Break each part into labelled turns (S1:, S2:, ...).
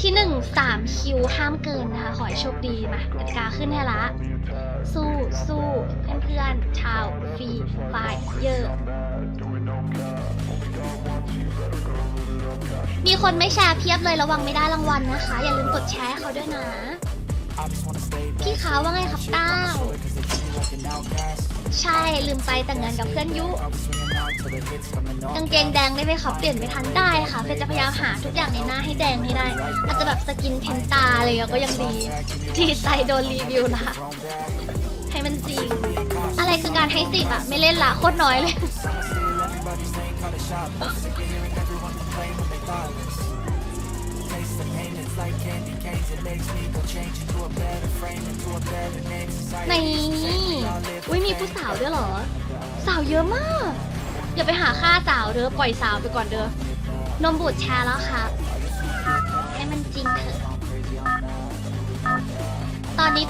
S1: ที่หนึ่งสามคิวห้ามเกินนะคะ ขอให้โชคดีมากติกาขึ้นให้ละ สู้สู้เพื่อนๆชาวฟรีไฟเยอร์มีคนไม่แชร์เพียบเลยระวังไม่ได้รางวัลนะคะ อย่าลืมกดแชร์ให้เขาด้วยนะ พี่ขาวว่าไงครับก้า ใช่ลืมไปแต่งงานกับเพื่อนยุกางเกงแดงได้ไหมครับเปลี่ยนไม่ทันได้ค่ะเฟยจะพยายามหาทุกอย่างในหน้าให้แดงให้ได้ อาจจะแบบสกินเพนตาอะไรก็ยังดีที่ใจโดนรีวิวนะให้มันจริงอะไรคือการให้สิบอะไม่เล่นละโคตรน้อยเลย ในอุ้ยมีผู้สาวด้วยเหรอ สาวเยอะมาก อย่าไปหาค่าสาวเด้อปล่อยสาวไปก่อนเด้อนมบูดแชร์แล้วครับ ให้มันจริงเถอะ ตอนนี้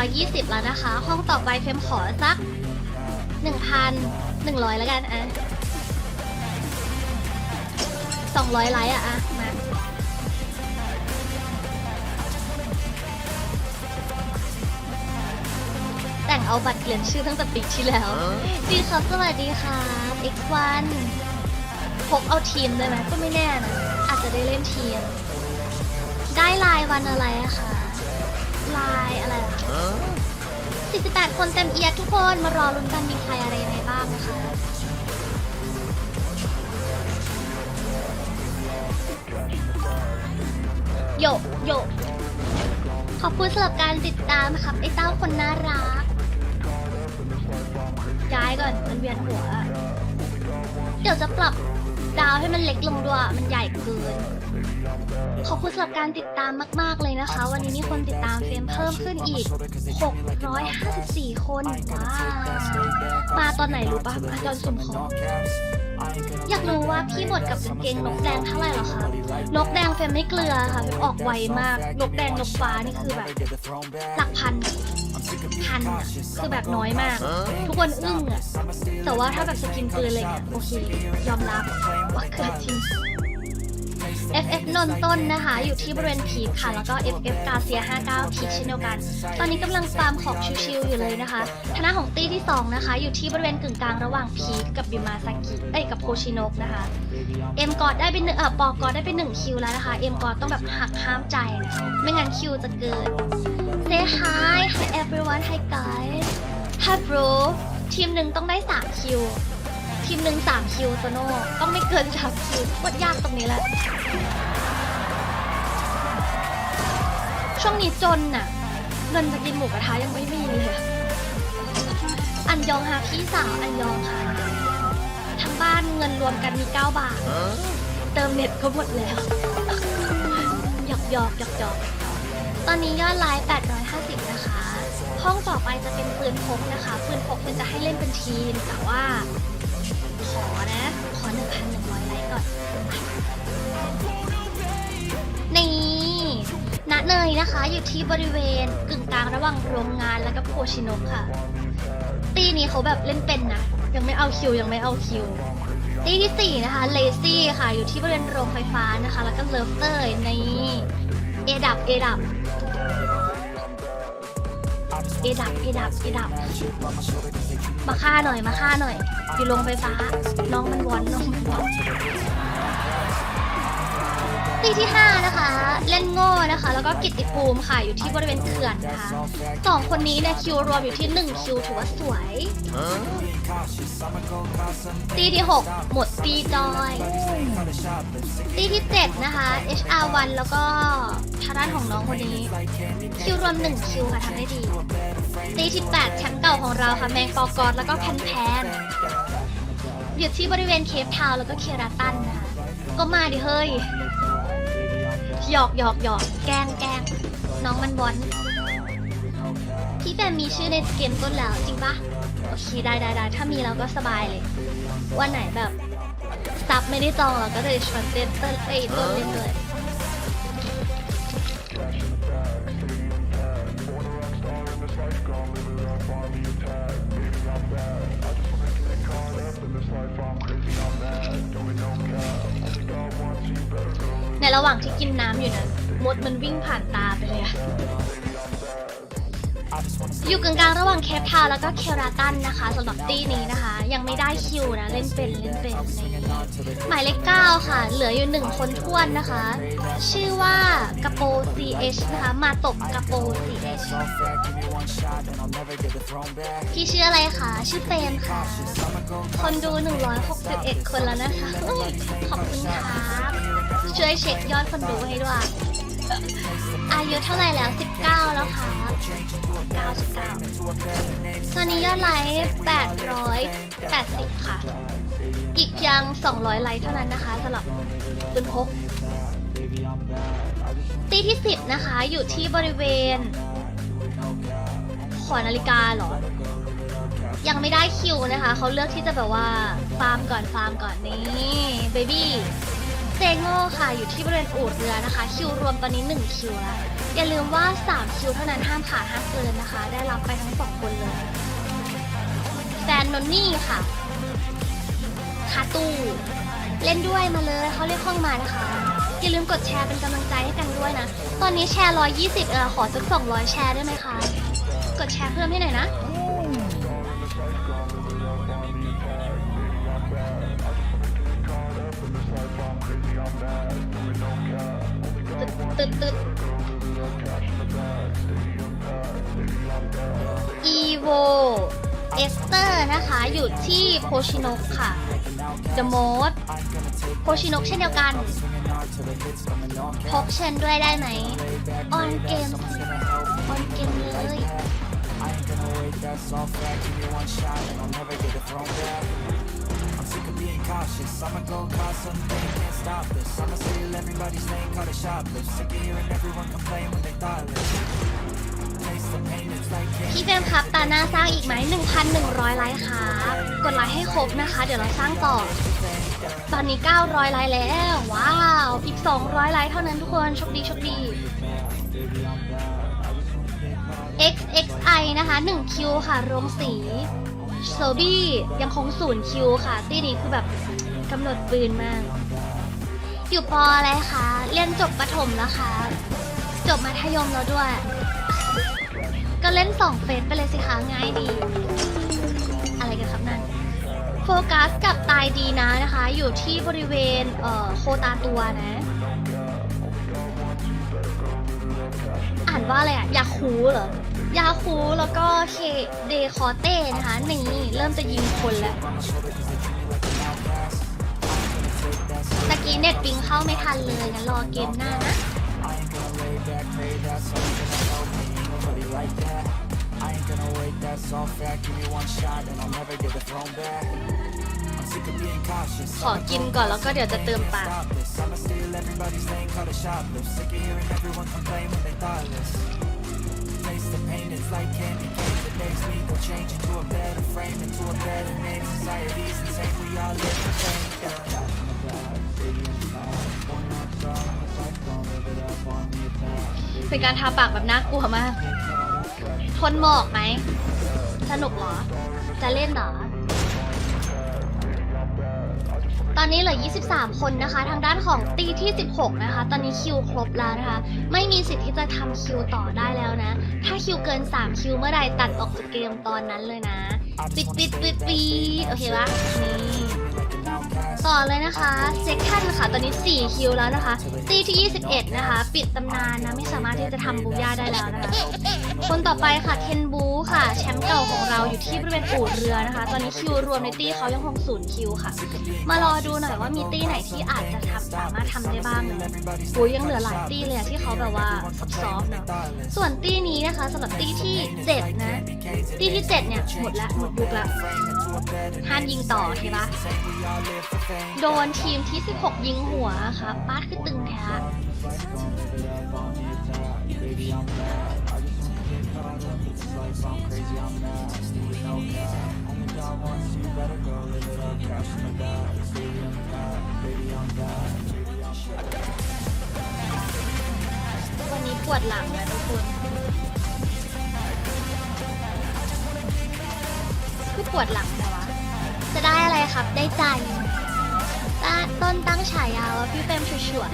S1: 820 แล้วนะคะ ห้องต่อไปเฟมขอสัก 1,100 แล้วกันอะ200 ไลค์อะอะมา เอาบัตรเปลี่ยนชื่อตั้งแต่ปีที่แล้วดีครับสวัสดีครับ X1 พกเอาทีมได้ไหมก็ไม่แน่นะ อาจจะได้เล่นทีม ได้ลายวันอะไรอะคะลายอะไรอะ48 คนเต็มเอียดทุกคนมารอลุ้นกันมีใครอะไรยังไงบ้างนะคะโยโยขอบคุณสำหรับการติดตามนะครับไอ้เต้าคนน่ารักย้ายก่ อนมันเวียนหัว เดี๋ยวจะปรับดาวให้มันเล็กลงด้วยมันใหญ่เกิน ขอบคุณสำหรับการติดตามมาก ๆ เลยนะคะ วันนี้มีคนติดตามเฟรมเพิ่มขึ้นอีก 654 คนว้าวมาตอนไหนรู้ปะมาตอนสุ่มของอยากรู้ว่าพี่บดกับกางเกงนกแดงเท่าไหร่เหรอคะนกแดงเฟรมไม่เกลือค่ะเฟรมออกไวมาก นกแดงนกฟ้านี่คือแบบ หลักพัน พันอะคือแบบน้อยมาก ทุกคนอึ้งอะแต่ว่าถ้าแบบสกินปืนเลยเนี่ยโอเค ยอมรับว่าเกิดจริง FF นนต้นนะคะ อยู่ที่บริเวณพีคค่ะ แล้วก็ FF กาเซีย 59 พีคเช่นเดียวกัน ตอนนี้กำลังฟาร์มของชิวๆอยู่เลยนะคะคณะของตีที่ 2 นะคะ อยู่ที่บริเวณกึ่งกลางระหว่างพีคกับบิมาซากิเอ้ยกับโคชิโนะนะคะเอ็มกอดได้เป็นหนึ่งเออปอกอดได้เป็นหนึ่งคิวแล้วนะคะเอ็มกอดต้องแบบหักห้ามใจนะไม่งั้นคิวจะเกิน Say hi hi everyone hi guys hi bro ทีมหนึ่งต้องได้สามคิว ทีมหนึ่งสามคิวโตโน่ต้องไม่เกินสามคิวโคตรยากตรงนี้แหละ ช่วงนี้จนน่ะ เงินจะกินหมูกระทะยังไม่มีเลยอะอันยองค่ะพี่สาวอันยองค่ะ ทั้งบ้านเงินรวมกันมี9บาท เติมเน็ตก็หมดแล้ว หยอกหยอกหยอกหยอก ตอนนี้ยอดไลน์850 นะคะ ห้องต่อไปจะเป็นปืนพกนะคะ ปืนพกมันจะให้เล่นเป็นทีม แต่ว่า ขอนะ ขอ 1,100 ไลค์ก่อน นี่ณเนยนะคะ อยู่ที่บริเวณกึ่งกลางระหว่างโรงงานแล้วก็โพชินกค่ะ ตีนี้เขาแบบเล่นเป็นนะ ยังไม่เอาคิว ยังไม่เอาคิวตีที่ 4 นะคะเลซี่ค่ะ อยู่ที่บริเวณโรงไฟฟ้านะคะ แล้วก็เลิฟเตอร์ในเอดับเอดับ เอดับเอดับเอดับมาฆ่าหน่อยมาฆ่าหน่อย อยู่โรงไฟฟ้าน้องมันวอนน้องมันวอนตีที่ 5 นะคะ เล่นโง่นะคะ แล้วก็กิตติภูมิค่ะ อยู่ที่บริเวณเขื่อนนะคะสองคนนี้เนี่ยคิวรวมอยู่ที่ 1 คิวถือว่าสวย ตีที่ 6 หมดตีจอย ตีที่ 7 นะคะ HR1 แล้วก็ทางด้านของน้องคนนี้ คิวรวม 1 คิวค่ะทำได้ดี ตีที่ 8 แชมป์เก่าของเราค่ะแมงปอกอดแล้วก็แพนแพนอยู่ที่บริเวณเคปทาวแล้วก็เคราตันนะคะ ก็มาดิเฮ้ย หยอกหยอกหยอกแกล้งแกล้งน้องมันบอลพี่แบมมีชื่อในเกมต้นแล้วจริงปะ อเคได้ได้ได้ถ้ามีเราก็สบายเลย วันไหนแบบซับไม่ได้จองเราก็เลยชวนเต้นเต้นเอ้ยต้นเล่นด้วยในระหว่างที่กินน้ำอยู่นะหมูมดมันวิ่งผ่านตาไปเลยอะ อยู่กลางๆระหว่างเคปทาแล้วก็เคราตันนะคะสำหรับตี้นี้นะคะ ยังไม่ได้คิวนะเล่นเป็นเล่นเป็นหมายเลข9ค่ะ เหลืออยู่หนึ่งคนท้วนนะคะ ชื่อว่ากระโป CH นะคะมาตบกระโป CH พี่ชื่ออะไรคะชื่อเฟรมค่ะ คนดู 161 คนแล้วนะคะขอบคุณครับช่วยเช็คยอดคนดูให้ด้วย อายุเท่าไหร่แล้ว 19 แล้วค่ะ99ตอนนี้ยอดไลค์880 ค่ะ อีกเพียง200 ไลค์เท่านั้นนะคะสำหรับปืนพกตีที่ 10 นะคะ อยู่ที่บริเวณ ขอนาฬิกาเหรอ ยังไม่ได้คิวนะคะ เขาเลือกที่จะแบบว่า ฟาร์มก่อนฟาร์มก่อนนี่เบบี้ เซโง่ค่ะอยู่ที่บริเวณอู่เรือนะคะ คิวรวมตอนนี้ 1 คิวแล้วอย่าลืมว่า 3 คิวเท่านั้นห้ามขาดห้ามเกินนะคะ ได้รับไปทั้ง 2 คนเลย แฟนนนนี่ค่ะคาตูเล่นด้วยมาเลยเขาเรียกห้องมานะคะ อย่าลืมกดแชร์เป็นกำลังใจให้กันด้วยนะ ตอนนี้แชร์ 120 เออขอสัก 200 แชร์ได้ไหมคะ กดแชร์เพิ่มให้หน่อยนะ ตึดตึดอีโวเอสเตอร์นะคะ อยู่ที่โพชินกค่ะ The m o d โพชินกเช่นเดียวกันพกเชนด้วยได้ไหมออนเกมออนเกมเลย
S2: sick of being cautious. I'ma go cause something, can't stop this. I'ma steal everybody's name, call it shoplift. Sick of hearing everyone complain when they thoughtless. Taste the pain, it's like
S1: พี่เฟมครับตาหน้าสร้างอีกไหม1,100ไลค์ครับกดไลค์ให้ครบนะคะ เดี๋ยวเราสร้างต่อ ตอนนี้ 900ไลค์แล้ว ว้าว อีก 200ไลค์เท่านั้นทุกคนโชคดีโชคดี XXI นะคะ 1 คิวค่ะโรงสี โซบี้ยังคงศูนย์คิวค่ะ ตีนี้คือแบบกำหนดปืนมาก อยู่ปออะไรคะ เรียนจบประถมแล้วค่ะ จบมัธยมแล้วด้วย ก็เล่นสองเฟสไปเลยสิคะง่ายดี อะไรกันครับนั่นโฟกัสกับตายดีนะนะคะ อยู่ที่บริเวณเอ่อโคตาตัวนะ อ่านว่าอะไรอะยาคูเหรอ ยาคูแล้วก็เคเดคอเต้นะคะนี่เริ่มจะยิงคนแล้วตะกี้เน็ตปิงเข้าไม่ทันเลยงั้นรอเกมหน้านะขอกินก่อนแล้วก็เดี๋ยวจะเติมปาก
S2: Stop this. I'ma steal everybody's name, call it shoplift. Sick of hearing everyone complain when they thoughtless. Taste the pain, it's like candy cane. It makes me go change into a better frame, into a better name. Society's insane, we all live the same. Yeah.
S1: เป็นการทาปากแบบน่ากลัวมาก ทนหมอกไหม สนุกเหรอ จะเล่นเหรอ ตอนนี้เหลือ 23 คนนะคะ ทางด้านของตีที่ 16 นะคะ ตอนนี้คิวครบแล้วนะคะ ไม่มีสิทธิ์ที่จะทำคิวต่อได้แล้วนะ ถ้าคิวเกิน 3 คิวเมื่อใดตัดออกจากเกมตอนนั้นเลยนะ ปิดปิดปิดปิดโอเคปะนี่ ต่อเลยนะคะเซคันค่ะ ตอนนี้ 4 คิวแล้วนะคะตีที่ 21 นะคะ ปิดตำนานนะ ไม่สามารถที่จะทำบูย่าได้แล้วนะคะ คนต่อไปค่ะ เทนบูค่ะ แชมป์เก่าของเราอยู่ที่บริเวณอู่เรือนะคะ ตอนนี้คิวรวมในตี้เขายังคงศูนย์คิวค่ะ มารอดูหน่อยว่ามีตี้ไหนที่อาจจะทำสามารถทำได้บ้างนะโอ้ยยังเหลือหลายตี้เลยที่เขาแบบว่าซับซ้อนเนาะส่วนตี้นี้นะคะสำหรับตี้ที่ 7 นะ ตี้ที่ 7 เนี่ยหมดละหมดยุคละห้ามยิงต่อใช่ปะโดนทีมที่ 16 ยิงหัวค่ะป้าดคือตึงแท้วันนี้ปวดหลังนะทุกคนคือปวดหลังแต่วะจะได้อะไรครับ ได้ใจ ต้นต้นตั้งฉายาว่าพี่เปรมฉวย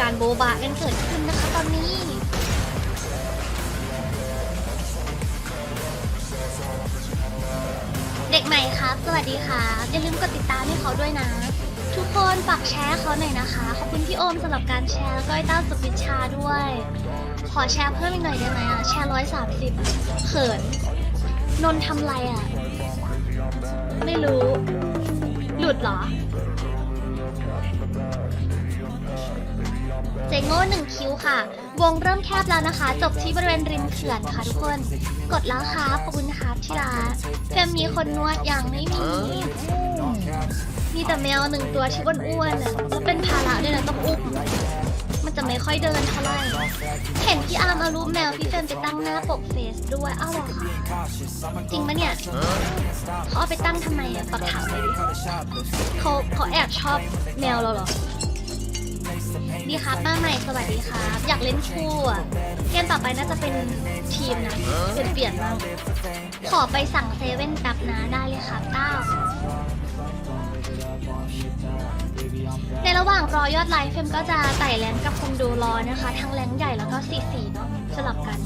S1: การโบบะกันเกิดขึ้นนะคะตอนนี้ เด็กใหม่ครับ สวัสดีค่ะอย่าลืมกดติดตามให้เขาด้วยนะ ทุกคนฝากแชร์เขาหน่อยนะคะ ขอบคุณพี่โอมสำหรับการแชร์แล้วก็ไอ้เต้าสุพิชชาด้วย ขอแชร์เพิ่มอีกหน่อยได้ไหมอะ แชร์ร้อยสามสิบเขิน นนท์ทำไรอะ ไม่รู้ หลุดเหรอ เจงโง่หนึ่งคิวค่ะ วงเริ่มแคบแล้วนะคะ จบที่บริเวณริมเขื่อนค่ะทุกคน กดแล้วค่ะขอบคุณนะคะที่รักเฟมมีคนนวดอยังไม่มี มีแต่แมวหนึ่งตัวที่อ้วนๆน่ะแล้วเป็นภาระด้วยนะต้องอุ้ม จะไม่ค่อยเดินเท่าไหร่ เห็นพี่อาร์มเอารูปแมวพี่เฟมไปตั้งหน้าปกเฟซด้วยอ้าวเหรอคะจริงปะเนี่ยเขาเอาไปตั้งทำไมอะปักถามเลยดิเขาเขาแอบชอบแมวเราเหรอ ดีครับมาใหม่สวัสดีครับ อยากเล่นคู่อะเกมต่อไปน่าจะเป็นทีมนะเปลี่ยนเปลี่ยนบ้างขอไปสั่งเซเว่นแป๊บนะได้เลยครับเต้า ในระหว่างรอยอดไลฟ์เฟมก็จะไต่แรงกับคนดูรอนะคะ ทั้งแรงใหญ่แล้วก็สีสีเนาะสลับกัน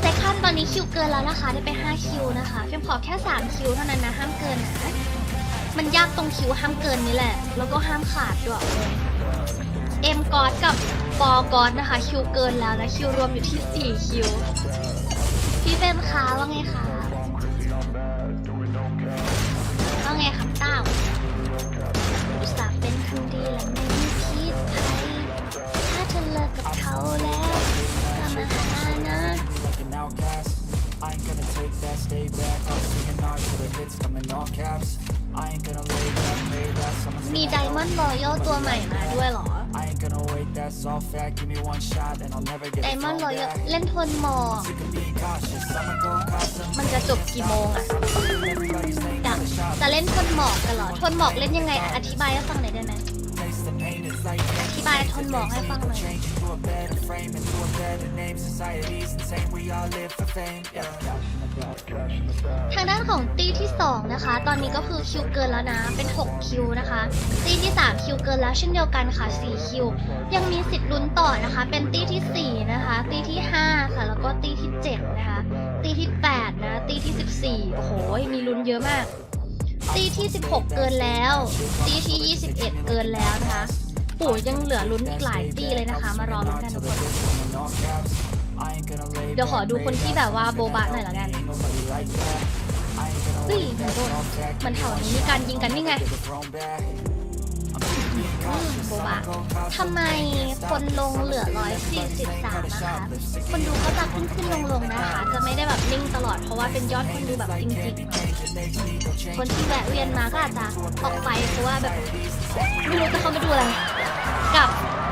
S1: เซคันตอนนี้คิวเกินแล้วนะคะ ได้ไป 5 คิวนะคะเฟมขอแค่ 3 คิวเท่านั้นนะ ห้ามเกินนะมันยากตรงคิวห้ามเกินนี่แหละ แล้วก็ห้ามขาดด้วยเอ็มกอดกับปอกอดนะคะ คิวเกินแล้วนะ คิวรวมอยู่ที่ 4 คิว พี่เฟมคะว่าไงคะ นรอย่อตัวใหม่มาด้วยเหรอ ไดมอนด์รอยัลเล่นทนหมอกมันจะจบกี่โมงอะจะจะเล่นทนหมอกกันเหรอ ทนหมอกเล่นยังไงอธิบายให้ฟังหน่อยได้ไหมอธิบายทนหมอกให้ฟังหน่อย ทางด้านของตีที่ 2 นะคะ ตอนนี้ก็คือคิวเกินแล้วนะ เป็น 6 คิวนะคะ ตีที่ 3 คิวเกินแล้วเช่นเดียวกันค่ะ 4 คิว ยังมีสิทธิ์ลุ้นต่อนะคะ เป็นตีที่ 4 นะคะ ตีที่ 5 ค่ะ แล้วก็ตีที่ 7 นะคะ ตีที่ 8 นะ ตีที่ 14 โอ้โห มีลุ้นเยอะมาก ตีที่ 16 เกินแล้ว ตีที่ 21 เกินแล้วนะคะ ปู่ยังเหลือลุ้นอีกหลายตีเลยนะคะ มารอลุ้นกันทุกคน เดี๋ยวขอดูคนที่แบบว่าโบบะหน่อยละกันเฮ้ยเหมือนโดนเหมันแถวนี้มีการยิงกันนี่ไงโบบะทำไมคนลงเหลือ143นะคะ คนดูก็จะขึ้นขึ้นลงลงๆนะคะ จะไม่ได้แบบนิ่งตลอดเพราะว่าเป็นยอดคนดูแบบจริงๆ คนที่แวะเวียนมาก็อาจจะออกไปเพราะว่าแบบไม่รู้จะเข้ามาดูอะไร กับ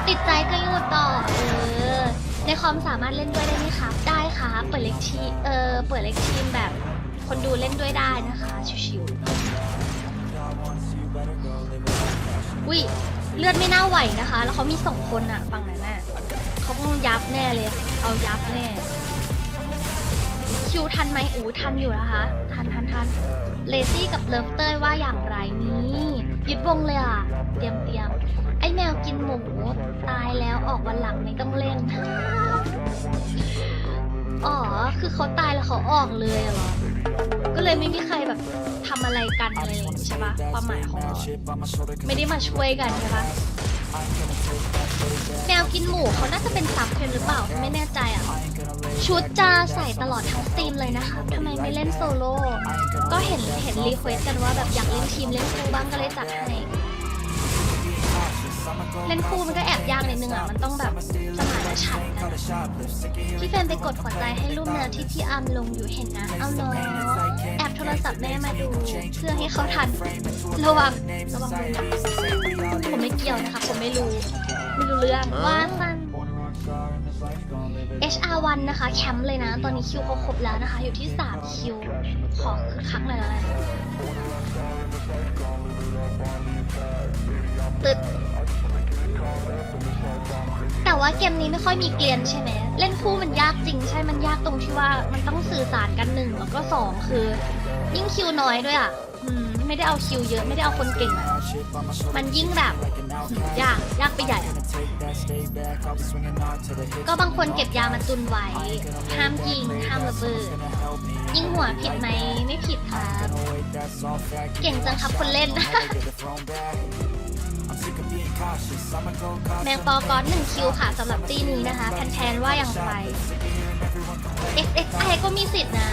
S1: ติดใจก็อยู่ต่อเออ ในคอมสามารถเล่นด้วยได้ไหมครับ ได้ค่ะ เปิดเล็กทีเออเปิดเล็กทีมแบบ คนดูเล่นด้วยได้นะคะ ชิวๆวิเลือดไม่น่าไหวนะคะ แล้วเขามีสองคนอะฝั่งนั้นน่ะเขาคงยับแน่เลย เอายับแน่ คิวทันไหมอูทันอยู่นะคะ ทันทันทันเลซี่กับเลิฟเต้ยว่าอย่างไรนี่ยึดวงเลยอะ เตรียมเตรียม แมวกินหมู ตายแล้วออกวันหลังไม่ต้องเล่น อ๋อ คือเขาตายแล้วเขาออกเลยเหรอ ก็เลยไม่มีใครแบบทำอะไรกันอะไรอย่างงี้ใช่ปะความหมายของเราไม่ได้มาช่วยกันใช่ปะแมวกินหมูเขาน่าจะเป็นซับเฟรมหรือเปล่า ไม่แน่ใจอะ ชุดจะใส่ตลอดทั้งทีมเลยนะคะทำไมไม่เล่นโซโล่ก็เห็นเห็นรีเควสกันว่าแบบอยากเล่นทีมเล่นคู่บ้างก็เลยจัดให้ เล่นคู่มันก็แอบยากนิดนึงอะ มันต้องแบบสมานฉันท์กันะพี่เฟรมไปกดหัวใจให้รูปแมวที่พี่อาร์มลงอยู่เห็นนะ เอาเนาะแอบโทรศัพท์แม่มาดูเพื่อให้เขาทัน ระวังระวังมือนะผมไม่เกี่ยวนะคะ ผมไม่รู้ ไม่รู้เรื่องว่าสั้น HR1 นะคะ แคมป์เลยนะ ตอนนี้คิวเขาครบแล้วนะคะ อยู่ที่ 3 คิว ขอคึกคักหน่อยแล้วกันตึด แต่ว่าเกมนี้ไม่ค่อยมีเกลียนใช่ไหมเล่นคู่มันยากจริงใช่ มันยากตรงที่ว่ามันต้องสื่อสารกันหนึ่งแล้วก็สองคือ ยิ่งคิวน้อยด้วยอะไม่ได้เอาคิวเยอะไม่ได้เอาคนเก่งอะมันยิ่งแบบยากยากไปใหญ่อะก็บางคนเก็บยามาตุนไว้ ห้ามยิงห้ามระเบิดยิงหัวผิดไหมไม่ผิดครับ เก่งจังครับคนเล่น แมงปอกอนหนึ่งคิวค่ะสำหรับตีนี้นะคะแทนๆว่าอย่างไร XXI ก็มีสิทธิ์นะ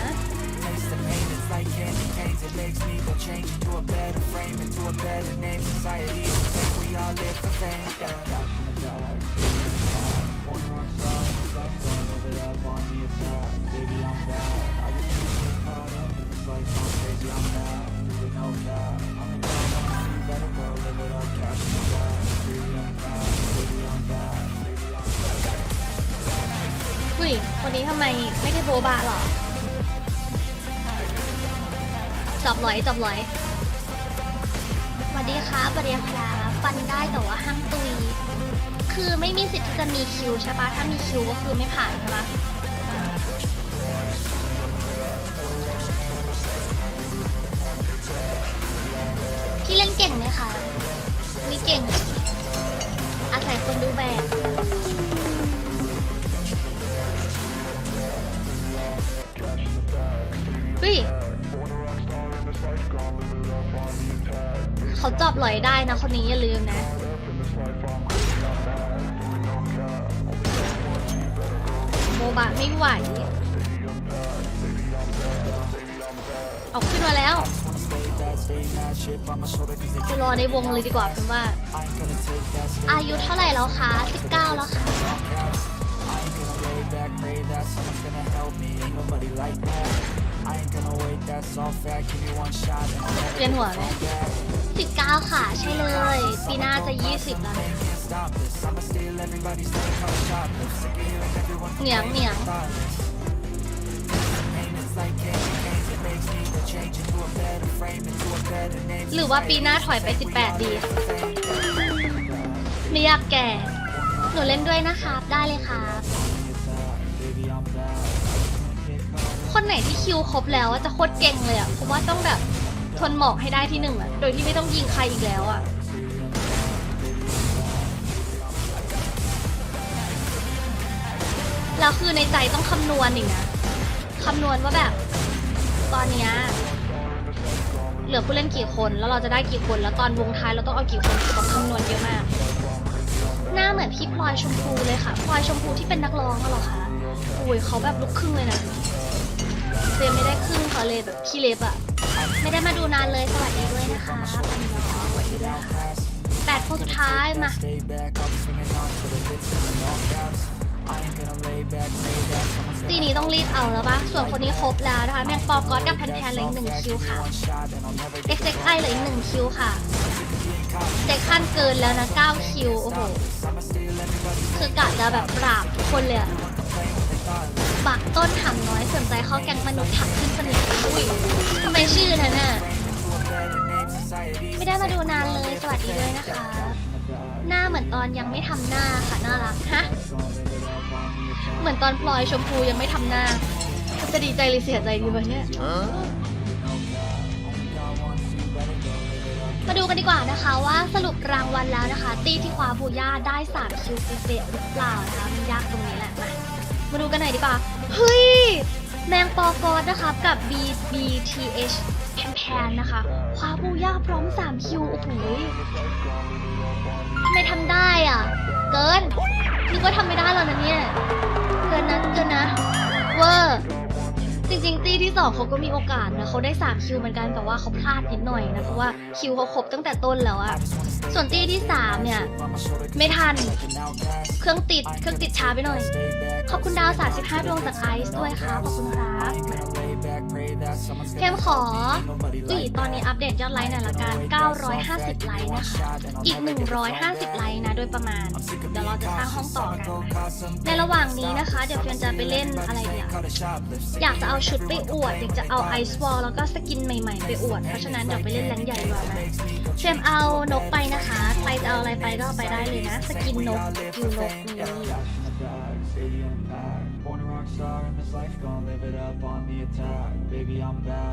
S1: บาหรอจับหลอยจับหลอยสวัสดีครับสวัสดีครับฟันได้แต่ว่าห้างตุย คือไม่มีสิทธิ์ที่จะมีคิวใช่ปะถ้ามีคิวก็คือไม่ผ่านใช่ปะ อยได้นะคนนี้อย่าลืมนะ โมบะไม่ไหว ออกขึ้นมาแล้วไปรอในวงเลยดีกว่าเป็นว่า อายุเท่าไหร่แล้วคะ 19 แล้วค่ะ เรียนหัวไหมสิบเก้าค่ะ ใช่เลย ปีหน้าจะยี่สิบแล้วนะเหนียงเหนียงหรือว่าปีหน้าถอยไป 18 ดี ไม่อยากแก่ หนูเล่นด้วยนะครับ ได้เลยครับ คนไหนที่คิวครบแล้วอะจะโคตรเก่งเลยอะเพราะว่าต้องแบบทนหมอกให้ได้ที่หนึ่งอะโดยที่ไม่ต้องยิงใครอีกแล้วอะแล้วคือในใจต้องคำนวณอีกนะคำนวณว่าแบบ ตอนเนี้ยเหลือผู้เล่นกี่คน แล้วเราจะได้กี่คน แล้วตอนวงท้ายเราต้องเอากี่คนต้องคำนวณเยอะมาก หน้าเหมือนพี่พลอยชมพูเลยค่ะพลอยชมพูที่เป็นนักร้องอะเหรอคะอุ้ยเขาแบบลุกครึ่งเลยนะ เซมไม่ได้ครึ่งเขาเลยแบบขี้เล็บอะไม่ได้มาดูนานเลยสวัสดีด้วยนะคะสวัสดีด้วยค่ะแปดคนสุดท้ายมา ตีนี้ต้องรีบเอาแล้วปะส่วนคนนี้ครบแล้วนะคะ แมงปอก๊อตกับแพนแพนเหลยหนึ่งคิวค่ะ XXI เหลืออีกหนึ่งคิวค่ะเซ็กขั้นเกินแล้วนะ 9 คิว โอ้โห คือกะจะแบบปราบทุกคนเลยอะ บักต้นถามน้อยสนใจเข้าแก๊งมนุษย์ถักขึ้นสนิทอุ้ยทำไมชื่อนั้นน่ะไม่ได้มาดูนานเลยสวัสดีด้วยนะคะ หน้าเหมือนตอนยังไม่ทำหน้าค่ะน่ารักฮะเหมือนตอนพลอยชมพูยังไม่ทำหน้า จะดีใจหรือเสียใจดีวะเนี่ยมาดูกันดีกว่านะคะว่าสรุปรางวัลแล้วนะคะ ตีที่คว้าบูย่าได้3คิวเศษหรือเปล่านะคะมันยากตรงนี้แหละมา มาดูกันหน่อยดีกว่า เฮ้ย แมงปอกอดนะคะกับ BBTH แพนแพนนะคะคว้าบูย่าพร้อม 3 คิว โอ้โหทำไมทำได้อะ เกินนึกว่าทำไม่ได้แล้วนะเนี่ย เกินนะเกินนะ เวอร์ จริงๆ ตีที่ 2 เขาก็มีโอกาสนะเขาได้ 3 คิวเหมือนกัน แต่ว่าเขาพลาดนิดหน่อยนะ เพราะว่าคิวเขาครบตั้งแต่ต้นแล้วอะส่วนตีที่ 3 เนี่ย ไม่ทัน เครื่องติด เครื่องติดช้าไปหน่อย ขอบคุณดาว 35 ดวงจากไอซ์ด้วยค่ะขอบคุณครับเข้มขออุ้ยตอนนี้อัปเดตยอดไลค์หน่อยละกัน 950 ไลค์นะคะ อีก 150 ไลค์นะ โดยประมาณ เดี๋ยวเราจะสร้างห้องต่อกันนะในระหว่างนี้นะคะ เดี๋ยวเฟียนจะไปเล่นอะไรเดียวอยากจะเอาชุดไปอวดอยากจะเอาไอซ์วอลแล้วก็สกินใหม่ๆ ไปอวด เพราะฉะนั้นเดี๋ยวไปเล่นแรงใหญ่ดีกว่านะเฟรมเอานกไปนะคะใครจะเอาอะไรไปก็เอาไปได้เลยนะ สกินนกสกิลนกนี้
S2: Born a rock star in this life, gon' live it up on the attack. Baby, I'm back.